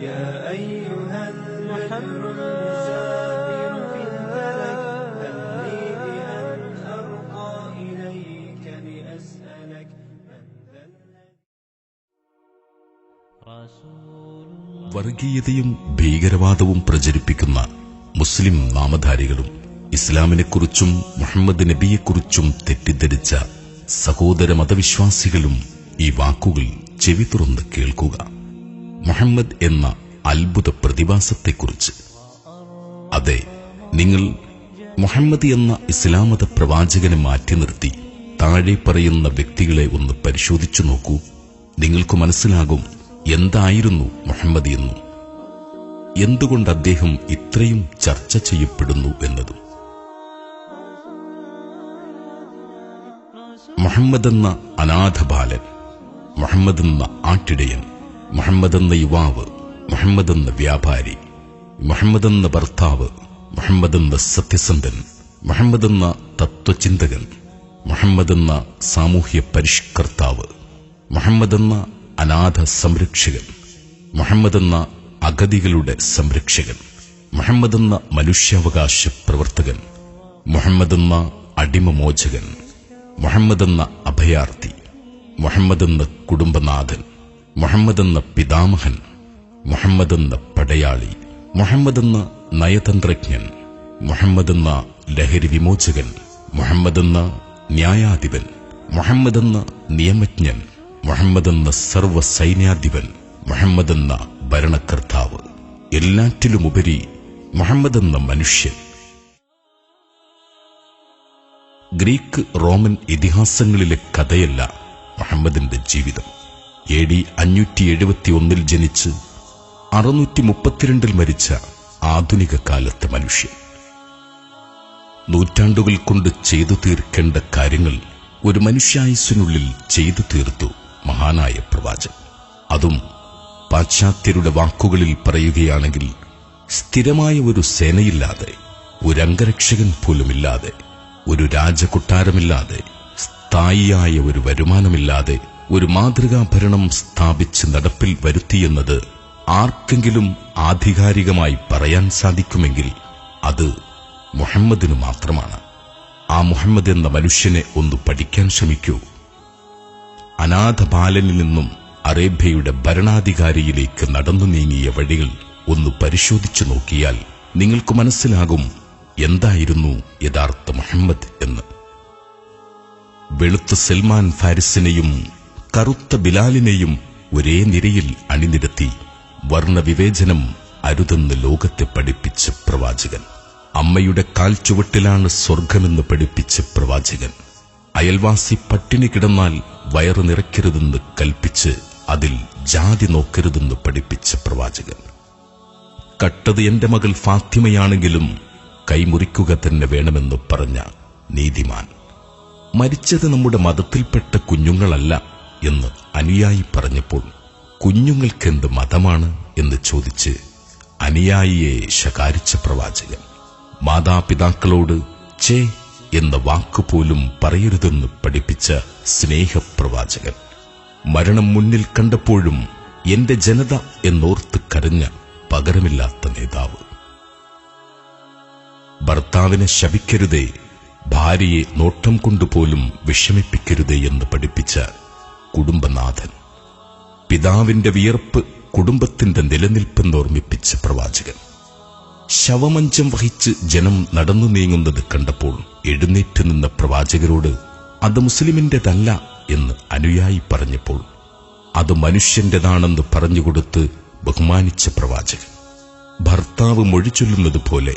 يا أيها البدر المسافر في الفلك هل لي بأن أرقى إليك لأسألك من ذا الذي വർഗീയതയും ഭീകരവാദവും പ്രചരിപ്പിക്കുന്ന മുസ്ലിം നാമധാരികളും ഇസ്ലാമിനെക്കുറിച്ചും മുഹമ്മദ് നബിയെക്കുറിച്ചും തെറ്റിദ്ധരിച്ച സഹോദര മതവിശ്വാസികളും ഈ വാക്കുകൾ ചെവി തുറന്ന് കേൾക്കുക മുഹമ്മദ് എന്ന അത്ഭുത പ്രതിഭാസത്തെക്കുറിച്ച്. അതെ നിങ്ങൾ മുഹമ്മദ് എന്ന ഇസ്ലാമത പ്രവാചകനെ മാറ്റി നിർത്തി താഴെ പറയുന്ന വ്യക്തികളെ ഒന്ന് പരിശോധിച്ചു നോക്കൂ. നിങ്ങൾക്ക് മനസ്സിലാകും എന്തായിരുന്നു മുഹമ്മദ് എന്നും. എന്തുകൊണ്ട് അദ്ദേഹം ഇത്രയും ചർച്ച ചെയ്യപ്പെടുന്നു എന്നതും. മുഹമ്മദ് എന്ന അനാഥ ബാലൻ മുഹമ്മദ് എന്ന ആട്ടിടയൻ മുഹമ്മദ് എന്ന യുവാവ് മുഹമ്മദ് എന്ന വ്യാപാരി മുഹമ്മദ് എന്ന ഭർത്താവ് മുഹമ്മദ് എന്ന സത്യസന്ധൻ മുഹമ്മദ് എന്ന തത്വചിന്തകൻ മുഹമ്മദ് എന്ന സാമൂഹ്യ പരിഷ്കർത്താവ് മുഹമ്മദ് എന്ന അനാഥ സംരക്ഷകൻ മുഹമ്മദ് എന്ന അഗതികളുടെ സംരക്ഷകൻ മുഹമ്മദ് എന്ന മനുഷ്യാവകാശ പ്രവർത്തകൻ മുഹമ്മദ് എന്ന അടിമമോചകൻ മുഹമ്മദ് എന്ന അഭയാർത്ഥി മുഹമ്മദ് എന്ന കുടുംബനാഥൻ മുഹമ്മദ് എന്ന പിതാമഹൻ മുഹമ്മദ് എന്ന പടയാളി മുഹമ്മദ് എന്ന നയതന്ത്രജ്ഞൻ മുഹമ്മദ് എന്ന ലഹരി വിമോചകൻ മുഹമ്മദ് എന്ന ന്യായാധിപൻ മുഹമ്മദ് എന്ന നിയമജ്ഞൻ മുഹമ്മദ് എന്ന സർവ സൈന്യാധിപൻ മുഹമ്മദ് എന്ന ഭരണകർത്താവ്. എല്ലാറ്റിലുമുപരി മുഹമ്മദ് എന്ന മനുഷ്യൻ. ഗ്രീക്ക് റോമൻ ഇതിഹാസങ്ങളിലെ കഥയല്ല മുഹമ്മദിന്റെ ജീവിതം. എ ഡി അഞ്ഞൂറ്റി എഴുപത്തിയൊന്നിൽ ജനിച്ച് അറുന്നൂറ്റി മുപ്പത്തിരണ്ടിൽ മരിച്ച ആധുനിക കാലത്തെ മനുഷ്യൻ. നൂറ്റാണ്ടുകൾ കൊണ്ട് ചെയ്തു തീർക്കേണ്ട കാര്യങ്ങൾ ഒരു മനുഷ്യായുസിനുള്ളിൽ ചെയ്തു തീർത്തു മഹാനായ പ്രവാചകൻ. അതും പാശ്ചാത്യരുടെ വാക്കുകളിൽ പറയുകയാണെങ്കിൽ സ്ഥിരമായ ഒരു സേനയില്ലാതെ ഒരു അംഗരക്ഷകൻ പോലുമില്ലാതെ ഒരു രാജകൊട്ടാരമില്ലാതെ സ്ഥായിയായ ഒരു വരുമാനമില്ലാതെ ഒരു മാതൃകാ ഭരണം സ്ഥാപിച്ച് നടപ്പിൽ വരുത്തിയെന്നത് ആർക്കെങ്കിലും ആധികാരികമായി പറയാൻ സാധിക്കുമെങ്കിൽ അത് മുഹമ്മദിനു മാത്രമാണ്. ആ മുഹമ്മദ് എന്ന മനുഷ്യനെ ഒന്ന് പഠിക്കാൻ ശ്രമിക്കൂ. അനാഥ ബാലനിൽ നിന്നും അറേബ്യയുടെ ഭരണാധികാരിയിലേക്ക് നടന്നു നീങ്ങിയ വഴികൾ ഒന്ന് പരിശോധിച്ചു നോക്കിയാൽ നിങ്ങൾക്ക് മനസ്സിലാകും എന്തായിരുന്നു യഥാർത്ഥ മുഹമ്മദ് എന്ന്. വെളുത്ത സൽമാൻ ഫാരിസിനെയും കറുത്ത ബിലാലിനെയും ഒരേ നിരയിൽ അണിനിരത്തി വർണവിവേചനം അരുതെന്ന് ലോകത്തെ പഠിപ്പിച്ച പ്രവാചകൻ. അമ്മയുടെ കാൽ ചുവട്ടിലാണ് സ്വർഗമെന്ന് പഠിപ്പിച്ച പ്രവാചകൻ. അയൽവാസി പട്ടിണി കിടന്നാൽ വയറ് നിറയ്ക്കരുതെന്ന് കൽപ്പിച്ച് അതിൽ ജാതി നോക്കരുതെന്ന് പഠിപ്പിച്ച പ്രവാചകൻ. കട്ടത് എന്റെ മകൾ ഫാത്തിമയാണെങ്കിലും കൈമുറിക്കുക തന്നെ വേണമെന്ന് പറഞ്ഞ നീതിമാൻ. മരിച്ചത് നമ്മുടെ മതത്തിൽപ്പെട്ട കുഞ്ഞുങ്ങളല്ല. എന്ന് അനുയായി പറഞ്ഞപ്പോൾ കുഞ്ഞുങ്ങൾക്കെന്ത് മതമാണ് എന്ന് ചോദിച്ച് അനുയായിയെ ശകാരിച്ച പ്രവാചകൻ മാതാപിതാക്കളോട് ചേ എന്ന വാക്കുപോലും പറയരുതെന്ന് പഠിപ്പിച്ച സ്നേഹപ്രവാചകൻ മരണം മുന്നിൽ കണ്ടപ്പോഴും എന്റെ ജനത എന്നോർത്ത് കരഞ്ഞ പകരമില്ലാത്ത നേതാവ്. ഭർത്താവിനെ ശപിക്കരുതേ ഭാര്യയെ നോട്ടം കൊണ്ടുപോലും വിഷമിപ്പിക്കരുതേ എന്ന് പഠിപ്പിച്ച കുടുംബനാഥൻ. പിതാവിന്റെ വിയർപ്പ് കുടുംബത്തിന്റെ നിലനിൽപ്പെന്ന് ഓർമ്മിപ്പിച്ച പ്രവാചകൻ. ശവമഞ്ചം വഹിച്ച് ജനം നടന്നു നീങ്ങുന്നത് കണ്ടപ്പോൾ എഴുന്നേറ്റ് നിന്ന പ്രവാചകരോട് അത് മുസ്ലിമിന്റേതല്ല എന്ന് അനുയായി പറഞ്ഞപ്പോൾ അത് മനുഷ്യന്റേതാണെന്ന് പറഞ്ഞുകൊടുത്ത് ബഹുമാനിച്ച പ്രവാചകൻ. ഭർത്താവ് മൊഴിച്ചൊല്ലുന്നത് പോലെ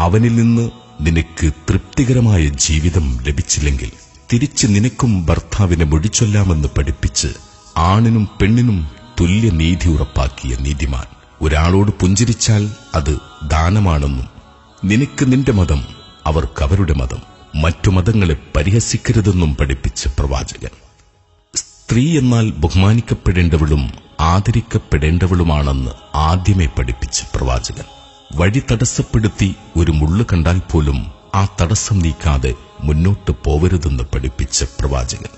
അവനിൽ നിന്ന് നിനക്ക് തൃപ്തികരമായ ജീവിതം ലഭിച്ചില്ലെങ്കിൽ തിരിച്ച് നിനക്കും ഭർത്താവിനെ മൊഴിച്ചൊല്ലാമെന്ന് പഠിപ്പിച്ച് ആണിനും പെണ്ണിനും തുല്യ നീതി ഉറപ്പാക്കിയ നീതിമാൻ. ഒരാളോട് പുഞ്ചിരിച്ചാൽ അത് ദാനമാണെന്നും നിനക്ക് നിന്റെ മതം അവർക്ക് അവരുടെ മതം മറ്റു മതങ്ങളെ പരിഹസിക്കരുതെന്നും പഠിപ്പിച്ച പ്രവാചകൻ. സ്ത്രീ എന്നാൽ ബഹുമാനിക്കപ്പെടേണ്ടവളും ആദരിക്കപ്പെടേണ്ടവളുമാണെന്ന് ആദ്യമേ പഠിപ്പിച്ച പ്രവാചകൻ. വഴി തടസ്സപ്പെടുത്തി ഒരു മുള്ളു കണ്ടാൽ പോലും ആ തടസ്സം നീക്കാതെ മുന്നോട്ട് പോവരുതെന്ന് പഠിപ്പിച്ച പ്രവാചകൻ.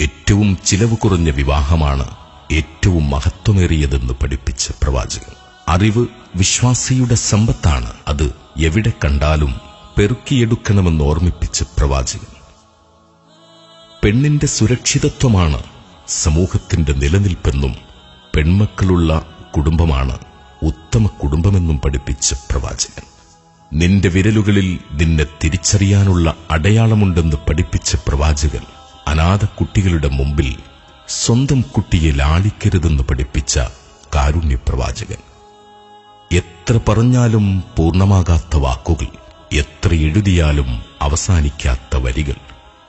ഏറ്റവും ചിലവ് കുറഞ്ഞ വിവാഹമാണ് ഏറ്റവും മഹത്വമേറിയതെന്ന് പഠിപ്പിച്ച പ്രവാചകൻ. അറിവ് വിശ്വാസിയുടെ സമ്പത്താണ്. അത് എവിടെ കണ്ടാലും പെറുക്കിയെടുക്കണമെന്ന് ഓർമ്മിപ്പിച്ച പ്രവാചകൻ. പെണ്ണിന്റെ സുരക്ഷിതത്വമാണ് സമൂഹത്തിന്റെ നിലനിൽപ്പെന്നും പെൺമക്കളുള്ള കുടുംബമാണ് ഉത്തമ കുടുംബമെന്നും പഠിപ്പിച്ച പ്രവാചകൻ. നിന്റെ വിരലുകളിൽ നിന്നെ തിരിച്ചറിയാനുള്ള അടയാളമുണ്ടെന്ന് പഠിപ്പിച്ച പ്രവാചകൻ അനാഥ കുട്ടികളുടെ മുമ്പിൽ സ്വന്തം കുട്ടിയെ ലാളിക്കരുതെന്ന് പഠിപ്പിച്ച കാരുണ്യപ്രവാചകൻ. എത്ര പറഞ്ഞാലും പൂർണമാകാത്ത വാക്കുകൾ എത്ര എഴുതിയാലും അവസാനിക്കാത്ത വരികൾ.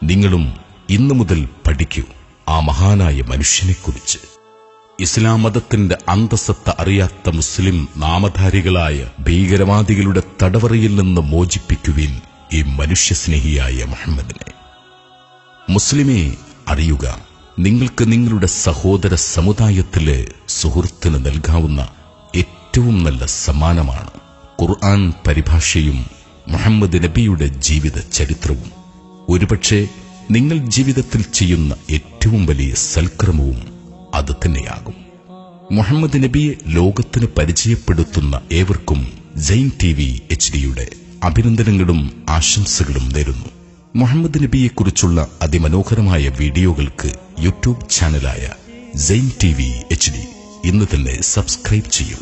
നിങ്ങളും ഇന്നു മുതൽ പഠിക്കൂ ആ മഹാനായ മനുഷ്യനെക്കുറിച്ച്. ഇസ്ലാം മതത്തിന്റെ അന്തസത്ത അറിയാത്ത മുസ്ലിം നാമധാരികളായ ഭീകരവാദികളുടെ തടവറയിൽ നിന്ന് മോചിപ്പിക്കുവിൻ ഈ മനുഷ്യസ്നേഹിയായ മുഹമ്മദിനെ. മുസ്ലിമെ അറിയുക നിങ്ങൾക്ക് നിങ്ങളുടെ സഹോദര സമുദായത്തിലെ സുഹൃത്തിന് നൽകാവുന്ന ഏറ്റവും നല്ല സമ്മാനമാണ് ഖുർആൻ പരിഭാഷയും മുഹമ്മദ് നബിയുടെ ജീവിത ചരിത്രവും. ഒരുപക്ഷെ നിങ്ങൾ ജീവിതത്തിൽ ചെയ്യുന്ന ഏറ്റവും വലിയ സൽക്രമവും അത് തന്നെയാകും. മുഹമ്മദ് നബിയെ ലോകത്തിന് പരിചയപ്പെടുത്തുന്ന ഏവർക്കും ജൈൻ ടി വി എച്ച് ഡിയുടെ അഭിനന്ദനങ്ങളും ആശംസകളും നേരുന്നു. മുഹമ്മദ് നബിയെക്കുറിച്ചുള്ള അതിമനോഹരമായ വീഡിയോകൾക്ക് YouTube ചാനലായ Jain T V H D ഇന്ന് തന്നെ സബ്സ്ക്രൈബ് ചെയ്യൂ.